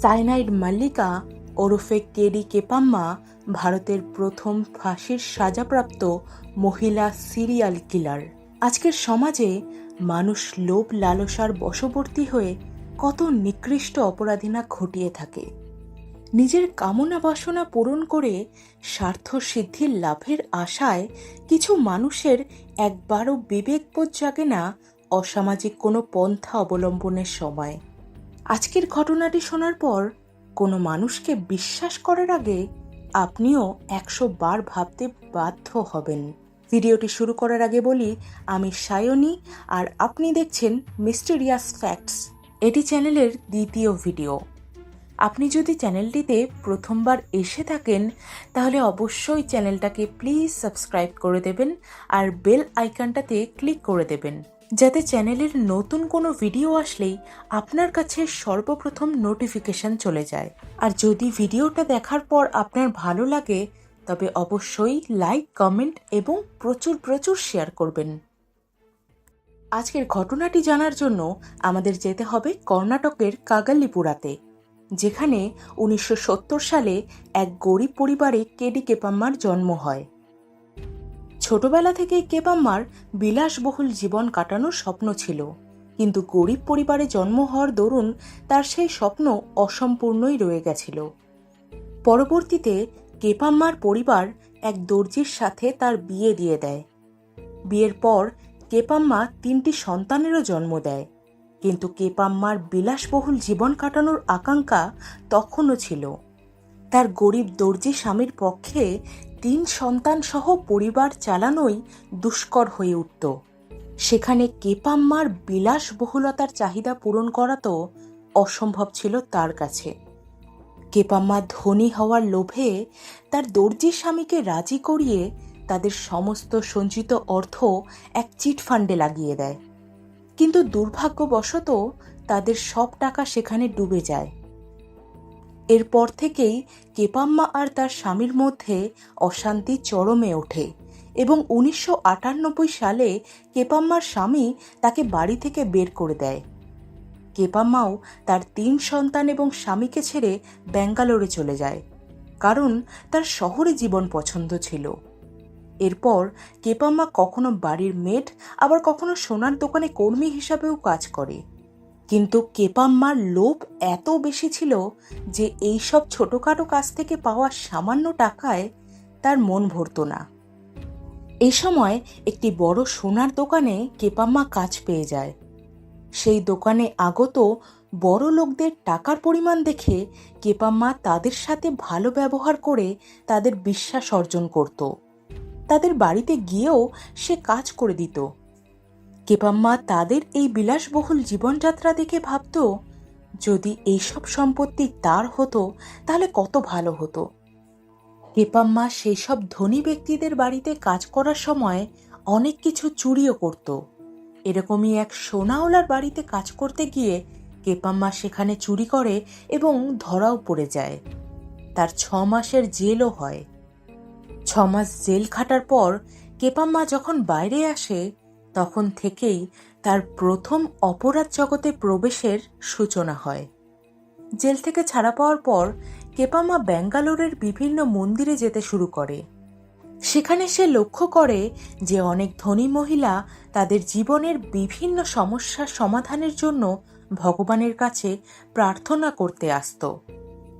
Cyanide Mallika ওরফে KD কেপাম্মা ভারতের প্রথম ফাঁসির সাজাপ্রাপ্ত মহিলা সিরিয়াল কিলার। আজকের সমাজে মানুষ লোভ লালসার বশবর্তী হয়ে কত নিকৃষ্ট অপরাধীনা ঘটিয়ে থাকে। নিজের কামনা বাসনা পূরণ করে স্বার্থ সিদ্ধির লাভের আশায় কিছু মানুষের একবারও বিবেকবোধ জাগে না অসামাজিক কোনো পন্থা অবলম্বনের সময়। আজকের ঘটনাটি শোনার পর কোনো মানুষকে বিশ্বাস করার আগে আপনিও একশো বার ভাবতে বাধ্য হবেন। ভিডিওটি শুরু করার আগে বলি, আমি সায়নী আর আপনি দেখছেন মিস্টেরিয়াস ফ্যাক্টস, এটি চ্যানেলের দ্বিতীয় ভিডিও। আপনি যদি চ্যানেলটিতে প্রথমবার এসে থাকেন, তাহলে অবশ্যই চ্যানেলটাকে প্লিজ সাবস্ক্রাইব করে দেবেন আর বেল আইকনটাতে ক্লিক করে দেবেন। যাতে চ্যানেলের নতুন কোনো ভিডিও আসলেই আপনার কাছে সর্বপ্রথম নোটিফিকেশন চলে যায়। আর যদি ভিডিওটা দেখার পর আপনার ভালো লাগে, তবে অবশ্যই লাইক, কমেন্ট এবং প্রচুর প্রচুর শেয়ার করবেন। আজকের ঘটনাটি জানার জন্য আমাদের যেতে হবে কর্ণাটকের কাগাল্লিপুরাতে যেখানে উনিশশো সত্তর সালে এক গরিব পরিবারে কেডি কেপাম্মার জন্ম হয়। ছোটবেলা থেকেই কেপাম্মার বিলাসবহুল জীবন কাটানোর স্বপ্ন ছিল। কিন্তু গরিব পরিবারে জন্ম হওয়ার দরুন তার সেই স্বপ্ন অসম্পূর্ণই রয়ে গেছিল। পরবর্তীতে কেপাম্মার পরিবার এক দর্জির সাথে তার বিয়ে দিয়ে দেয়। বিয়ের পর কেপাম্মা তিনটি সন্তানেরও জন্ম দেয়। কিন্তু কেপাম্মার বিলাসবহুল জীবন কাটানোর আকাঙ্ক্ষা তখনও ছিল। তার গরিব দর্জি স্বামীর পক্ষে তিন সন্তান সহ পরিবার চালানোই দুষ্কর হয়ে উঠত। সেখানে কেপাম্মার বিলাসবহুলতার চাহিদা পূরণ করা তো অসম্ভব ছিল তার কাছে। কেপাম্মা ধনী হওয়ার লোভে তার দর্জি স্বামীকে রাজি করিয়ে তাদের সমস্ত সঞ্চিত অর্থ এক চিট ফান্ডে লাগিয়ে দেয়। কিন্তু দুর্ভাগ্যবশত তাদের সব টাকা সেখানে ডুবে যায়। এরপর থেকেই কেপাম্মা আর তার স্বামীর মধ্যে অশান্তি চরমে ওঠে এবং উনিশশো আটানব্বই সালে কেপাম্মার স্বামী তাকে বাড়ি থেকে বের করে দেয়। কেপাম্মাও তার তিন সন্তান এবং স্বামীকে ছেড়ে ব্যাঙ্গালোরে চলে যায়, কারণ তার শহরে জীবন পছন্দ ছিল। এরপর কেপাম্মা কখনো বাড়ির মেট আবার কখনো সোনার দোকানে কর্মী হিসাবেও কাজ করে। কিন্তু কেপাম্মার লোভ এত বেশি ছিল যে এইসব ছোটোখাটো কাজ থেকে পাওয়া সামান্য টাকায় তার মন ভরত না। এই সময় একটি বড় সোনার দোকানে কেপাম্মা কাজ পেয়ে যায়। সেই দোকানে আগত বড় লোকদের টাকার পরিমাণ দেখে কেপাম্মা তাদের সাথে ভালো ব্যবহার করে তাদের বিশ্বাস অর্জন করত। তাদের বাড়িতে গিয়েও সে কাজ করে দিত। কেপাম্মা তাদের এই বিলাসবহুল জীবনযাত্রা দেখে ভাবত, যদি এইসব সম্পত্তি তার হতো, তাহলে কত ভালো হতো। কেপাম্মা সেই সব ধনী ব্যক্তিদের বাড়িতে কাজ করার সময় অনেক কিছু চুরিও করত। এরকমই এক সোনাওলার বাড়িতে কাজ করতে গিয়ে কেপাম্মা সেখানে চুরি করে এবং ধরাও পড়ে যায়। তার ছ মাসের জেলও হয়। ছ মাস জেল খাটার পর কেপাম্মা যখন বাইরে আসে তখন থেকেই তার প্রথম অপরাধ জগতে প্রবেশের সূচনা হয়। জেল থেকে ছাড়া পাওয়ার পর কেপামা ব্যাঙ্গালোরের বিভিন্ন মন্দিরে যেতে শুরু করে। সেখানে সে লক্ষ্য করে যে অনেক ধনী মহিলা তাদের জীবনের বিভিন্ন সমস্যার সমাধানের জন্য ভগবানের কাছে প্রার্থনা করতে আসত।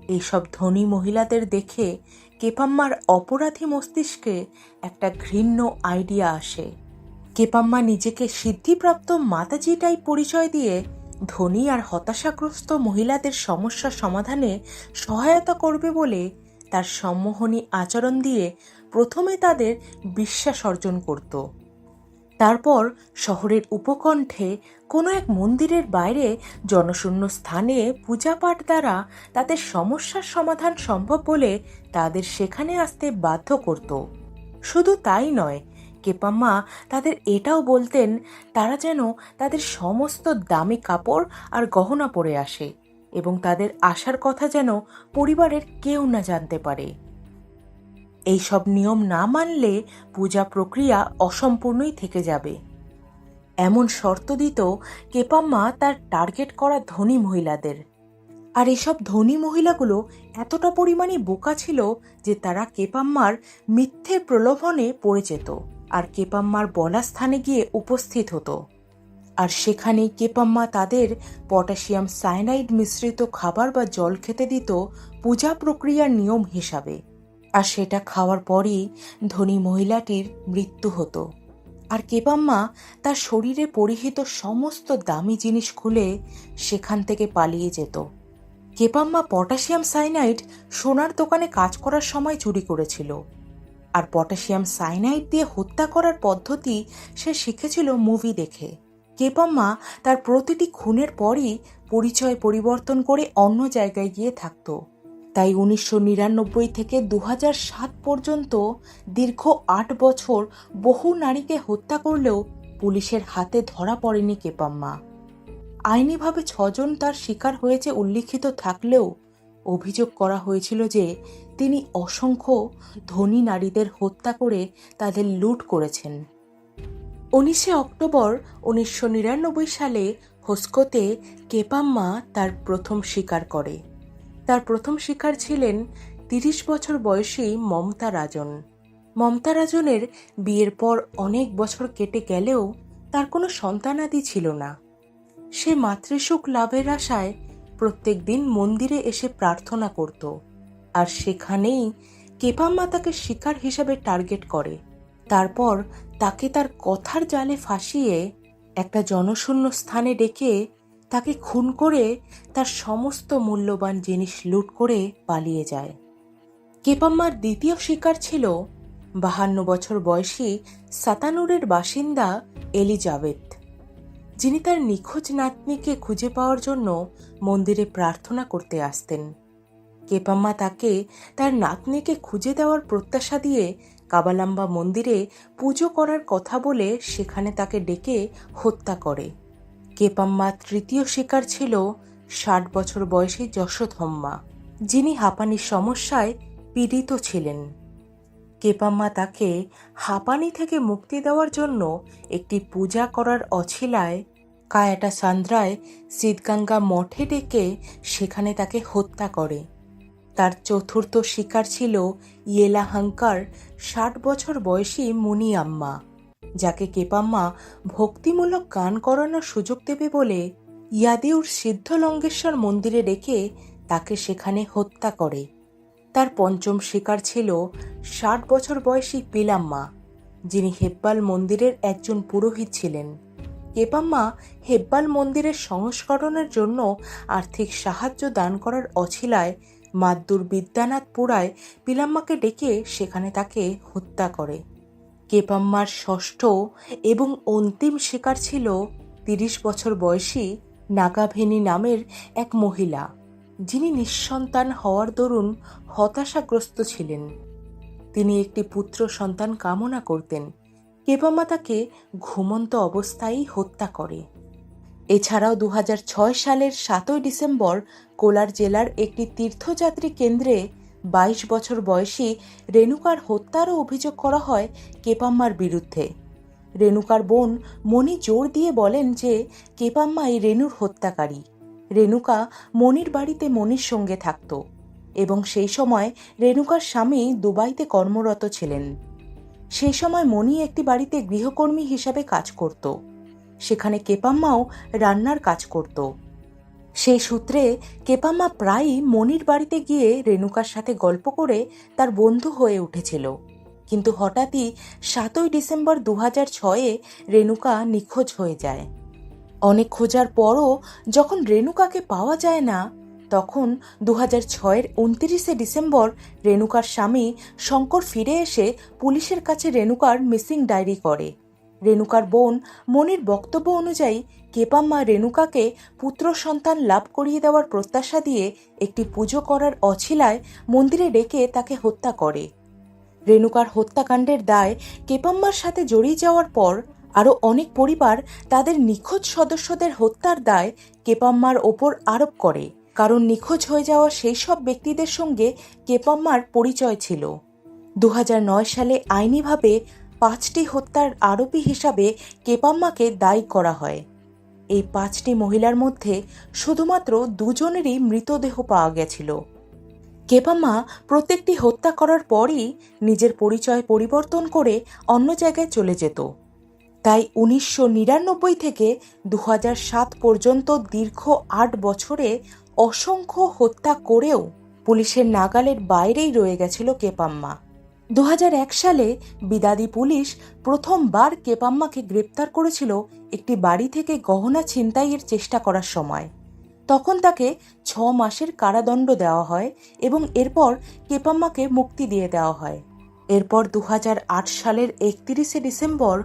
এইসব ধনী মহিলাদের দেখে কেপাম্মার অপরাধী মস্তিষ্কে একটা ঘৃণ্য আইডিয়া আসে। কেপাম্মা নিজেকে সিদ্ধিপ্রাপ্ত মাতাজিটাই পরিচয় দিয়ে ধনী আর হতাশাগ্রস্ত মহিলাদের সমস্যা সমাধানে সহায়তা করবে বলে তার সম্মোহনী আচরণ দিয়ে প্রথমে তাদের বিশ্বাস অর্জন করত। তারপর শহরের উপকণ্ঠে কোনো এক মন্দিরের বাইরে জনশূন্য স্থানে পূজাপাঠ দ্বারা তাদের সমস্যার সমাধান সম্ভব বলে তাদের সেখানে আসতে বাধ্য করত। শুধু তাই নয় কেপাম্মা তাদের এটাও বলতেন, তারা যেন তাদের সমস্ত দামি কাপড় আর গহনা পরে আসে এবং তাদের আসার কথা যেন পরিবারের কেউ না জানতে পারে। এইসব নিয়ম না মানলে পূজা প্রক্রিয়া অসম্পূর্ণই থেকে যাবে। এমন শর্ত দিত কেপাম্মা তার টার্গেট করা ধনী মহিলাদের। আর এসব ধনী মহিলাগুলো এতটা পরিমাণে বোকা ছিল যে তারা কেপাম্মার মিথ্যে প্রলোভনে পড়ে যেত। আর কেপাম্মার বলা স্থানে গিয়ে উপস্থিত হতো। আর সেখানেই কেপাম্মা তাদের পটাশিয়াম সায়ানাইড মিশ্রিত খাবার বা জল খেতে দিত পূজা প্রক্রিয়ার নিয়ম হিসাবে। আর সেটা খাওয়ার পরই ধনী মহিলাটির মৃত্যু হতো। আর কেপাম্মা তার শরীরে পরিহিত সমস্ত দামি জিনিস খুলে সেখান থেকে পালিয়ে যেত। কেপাম্মা পটাশিয়াম সাইনাইড সোনার দোকানে কাজ করার সময় চুরি করেছিল। আর পটাশিয়াম সাইনাইড দিয়ে হত্যা করার পদ্ধতি সে শিখেছিল মুভি দেখে। কেপাম্মা তার প্রতিটি খুনের পরই পরিচয় পরিবর্তন করে অন্য জায়গায় গিয়ে থাকত। তাই উনিশশো নিরানব্বই থেকে দু সাত পর্যন্ত দীর্ঘ আট বছর বহু নারীকে হত্যা করলেও পুলিশের হাতে ধরা পড়েনি কেপাম্মা। আইনিভাবে ছজন তার শিকার হয়েছে উল্লিখিত থাকলেও অভিযোগ করা হয়েছিল যে তিনি অসংখ্য ধনী নারীদের হত্যা করে তাদের লুট করেছেন। উনিশে অক্টোবর উনিশশো নিরানব্বই সালে হোস্কোতে কেপাম্মা তার প্রথম শিকার করে। তার প্রথম শিকার ছিলেন তিরিশ বছর বয়সী মমতা রাজন। মমতা রাজনের বিয়ের পর অনেক বছর কেটে গেলেও তার কোনো সন্তানাদি ছিল না। সে মাতৃসুখ লাভের আশায় প্রত্যেক দিন মন্দিরে এসে প্রার্থনা করত, আর সেখানেই কেপাম্মা তাকে শিকার হিসাবে টার্গেট করে। তারপর তাকে তার কথার জালে ফাঁসিয়ে একটা জনশূন্য স্থানে ডেকে তাকে খুন করে তার সমস্ত মূল্যবান জিনিস লুট করে পালিয়ে যায়। কেপাম্মার দ্বিতীয় শিকার ছিল বাহান্ন বছর বয়সী সাতানুরের বাসিন্দা এলিজাবেথ। যিনি তার নিখোঁজ নাতনিকে খুঁজে পাওয়ার জন্য মন্দিরে প্রার্থনা করতে আসতেন। কেপাম্মা তাকে তার নাতনিকে খুঁজে দেওয়ার প্রত্যাশা দিয়ে কাবালাম্বা মন্দিরে পুজো করার কথা বলে সেখানে তাকে ডেকে হত্যা করে। কেপাম্মা তৃতীয় শিকার ছিল ষাট বছর বয়সী যশোধম্মা যিনি হাঁপানির সমস্যায় পীড়িত ছিলেন। কেপাম্মা তাকে হাঁপানি থেকে মুক্তি দেওয়ার জন্য একটি পূজা করার অছিলায় কায়াটা সান্দ্রায় সিদ্ধগঙ্গা মঠে ডেকে সেখানে তাকে হত্যা করে। তার চতুর্থ শিকার ছিল ইয়েলাহাঙ্কার, ষাট বছর বয়সী মুনি আম্মা যাকে কেপাম্মা ভক্তিমূলক গান করানোর সুযোগ দেবে বলে ইয়াদিউর সিদ্ধলঙ্গেশ্বর মন্দিরে রেখে তাকে সেখানে হত্যা করে। তার পঞ্চম শিকার ছিল ষাট বছর বয়সী পিলাম্মা, যিনি হেব্বাল মন্দিরের একজন পুরোহিত ছিলেন। কেপাম্মা হেব্বাল মন্দিরের সংস্করণের জন্য আর্থিক সাহায্য দান করার অছিলায় মাদ্দুর বিদ্যানাথ পুরায় পিলাম্মাকে ডেকে সেখানে তাকে হত্যা করে। কেপাম্মার ষষ্ঠ এবং অন্তিম শিকার ছিল তিরিশ বছর বয়সী নাগাভেনি নামের এক মহিলা, যিনি নিঃসন্তান হওয়ার দরুন হতাশাগ্রস্ত ছিলেন। তিনি একটি পুত্র সন্তান কামনা করতেন। কেপাম্মা তাকে ঘুমন্ত অবস্থায় হত্যা করে। এছাড়াও দু হাজার ছয় সালের সাতই ডিসেম্বর কোলার জেলার একটি তীর্থযাত্রী কেন্দ্রে বাইশ বছর বয়সী রেণুকার হত্যারও অভিযোগ করা হয় কেপাম্মার বিরুদ্ধে। রেণুকার বোন মণি জোর দিয়ে বলেন যে, কেপাম্মাই রেণুর হত্যাকারী। রেণুকা মণির বাড়িতে মণির সঙ্গে থাকত এবং সেই সময় রেণুকার স্বামী দুবাইতে কর্মরত ছিলেন। সেই সময় মণি একটি বাড়িতে গৃহকর্মী হিসাবে কাজ করত। সেখানে কেপাম্মাও রান্নার কাজ করত। সেই সূত্রে কেপাম্মা প্রায়ই মনির বাড়িতে গিয়ে রেণুকার সাথে গল্প করে তার বন্ধু হয়ে উঠেছিল। কিন্তু হঠাৎই সাতই ডিসেম্বর দু হাজার ছয়ে রেণুকা নিখোঁজ হয়ে যায়। অনেক খোঁজার পরও যখন রেণুকাকে পাওয়া যায় না তখন দু হাজার ছয়ের উনত্রিশে ডিসেম্বর রেণুকার স্বামী শঙ্কর ফিরে এসে পুলিশের কাছে রেণুকার মিসিং ডায়েরি করে। রেণুকার বোন মনির বক্তব্য অনুযায়ী, কেপাম্মা রেণুকাকে পুত্র সন্তান লাভ করিয়ে দেওয়ার প্রত্যাশা দিয়ে একটি পুজো করার অছিলায় মন্দিরে ডেকে তাকে হত্যা করে। রেণুকার হত্যাকাণ্ডের দায় কেপাম্মার সাথে জড়িয়ে যাওয়ার পর আরও অনেক পরিবার তাদের নিখোঁজ সদস্যদের হত্যার দায় কেপাম্মার ওপর আরোপ করে। কারণ নিখোঁজ হয়ে যাওয়া সেই সব ব্যক্তিদের সঙ্গে কেপাম্মার পরিচয় ছিল। দু হাজার নয় সালে আইনিভাবে পাঁচটি হত্যার আরোপি হিসাবে কেপাম্মাকে দায়ী করা হয়। এই পাঁচটি মহিলার মধ্যে শুধুমাত্র দুজনেরই মৃতদেহ পাওয়া গেছিল। কেপাম্মা প্রত্যেকটি হত্যা করার পরই নিজের পরিচয় পরিবর্তন করে অন্য জায়গায় চলে যেত। তাই উনিশশো নিরানব্বই থেকে দু সাত পর্যন্ত দীর্ঘ আট বছরে অসংখ্য হত্যা করেও পুলিশের নাগালের বাইরেই রয়ে গেছিল কেপাম্মা। দু সালে বিদাদি পুলিশ প্রথমবার কেপাম্মাকে গ্রেপ্তার করেছিল একটি বাড়ি থেকে গহনা ছিনতাইয়ের চেষ্টা করার সময়। তখন তাকে ছ মাসের কারাদণ্ড দেওয়া হয় এবং এরপর কেপাম্মাকে মুক্তি দিয়ে দেওয়া হয়। এরপর দু হাজার আট সালের একত্রিশে ডিসেম্বর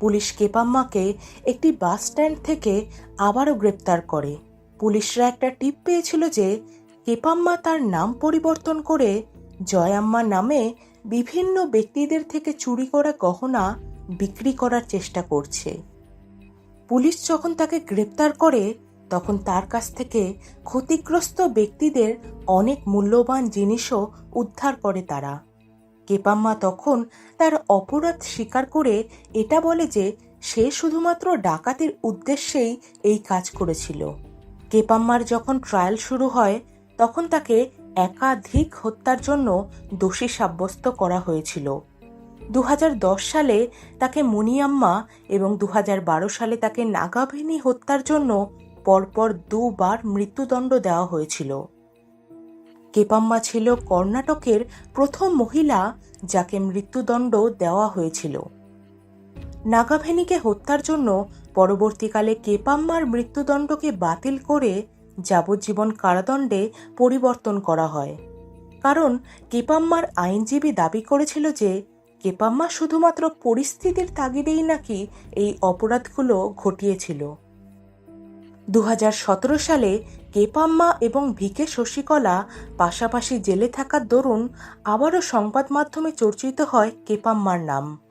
পুলিশ কেপাম্মাকে একটি বাস স্ট্যান্ড থেকে আবারও গ্রেপ্তার করে। পুলিশরা একটা টিপ পেয়েছিল যে কেপাম্মা তার নাম পরিবর্তন করে জয়াম্মা নামে বিভিন্ন ব্যক্তিদের থেকে চুরি করা গহনা বিক্রি করার চেষ্টা করছে। পুলিশ যখন তাকে গ্রেপ্তার করে, তখন তার কাছ থেকে ক্ষতিগ্রস্ত ব্যক্তিদের অনেক মূল্যবান জিনিসও উদ্ধার করে তারা। কেপাম্মা তখন তার অপরাধ স্বীকার করে এটা বলে যে সে শুধুমাত্র ডাকাতির উদ্দেশ্যেই এই কাজ করেছিল। কেপাম্মার যখন ট্রায়াল শুরু হয়, তখন তাকে একাধিক হত্যার জন্য দোষী সাব্যস্ত করা হয়েছিল। দু হাজার দশ সালে তাকে মুনিয়াম্মা এবং দু হাজার বারো সালে তাকে নাগাভেনি হত্যার জন্য পরপর দুবার মৃত্যুদণ্ড দেওয়া হয়েছিল। কেপাম্মা ছিল কর্ণাটকের প্রথম মহিলা যাকে মৃত্যুদণ্ড দেওয়া হয়েছিল। নাগাভেনিকে হত্যার জন্য পরবর্তীকালে কেপাম্মার মৃত্যুদণ্ডকে বাতিল করে যাবজ্জীবন কারাদণ্ডে পরিবর্তন করা হয়। কারণ কেপাম্মার আইনজীবী দাবি করেছিল যে কেপাম্মা শুধুমাত্র পরিস্থিতির তাগিদেই নাকি এই অপরাধগুলো ঘটিয়েছিল। দু হাজার সতেরো সালে কেপাম্মা এবং ভিকে শশীকলা পাশাপাশি জেলে থাকার দরুন আবারও সংবাদ মাধ্যমে চর্চিত হয় কেপাম্মার নাম।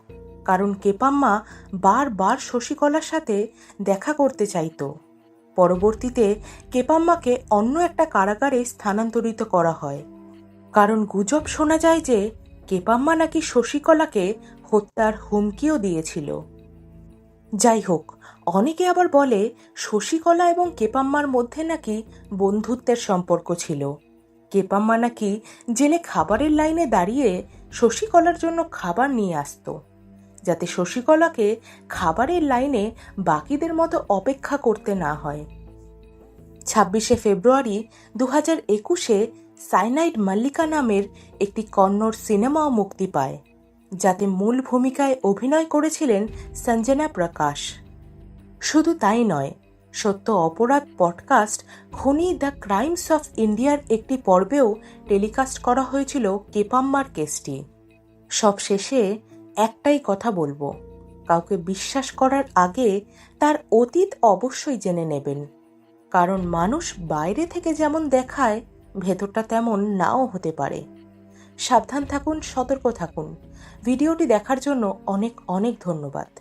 কারণ কেপাম্মা বারবার শশীকলার সাথে দেখা করতে চাইত। পরবর্তীতে কেপাম্মাকে অন্য একটা কারাগারে স্থানান্তরিত করা হয়। কারণ গুজব শোনা যায় যে কেপাম্মা নাকি শশীকলাকে হত্যার হুমকিও দিয়েছিল। যাই হোক, অনেকে আবার বলে শশীকলা এবং কেপাম্মার মধ্যে নাকি বন্ধুত্বের সম্পর্ক ছিল। কেপাম্মা নাকি জেলে খাবারের লাইনে দাঁড়িয়ে শশীকলার জন্য খাবার নিয়ে আসত। যাতে শশীকলাকে খাবারের লাইনে বাকিদের মতো অপেক্ষা করতে না হয়। ছাব্বিশে ফেব্রুয়ারি দু হাজার একুশে সাইনাইড মাল্লিকা নামের একটি কন্নড় সিনেমাও মুক্তি পায়, যাতে মূল ভূমিকায় অভিনয় করেছিলেন সঞ্জনা প্রকাশ। শুধু তাই নয়, সত্য অপরাধ পডকাস্ট খনি দ্য ক্রাইমস অফ ইন্ডিয়ার একটি পর্বেও টেলিকাস্ট করা হয়েছিল কেপাম্মার কেসটি। সব শেষে একটাই কথা বলব, কাউকে বিশ্বাস করার আগে তার অতীত অবশ্যই জেনে নেবেন। কারণ মানুষ বাইরে থেকে যেমন দেখায়, ভেতরটা তেমন নাও হতে পারে। সাবধান থাকুন, সতর্ক থাকুন। ভিডিওটি দেখার জন্য অনেক অনেক ধন্যবাদ।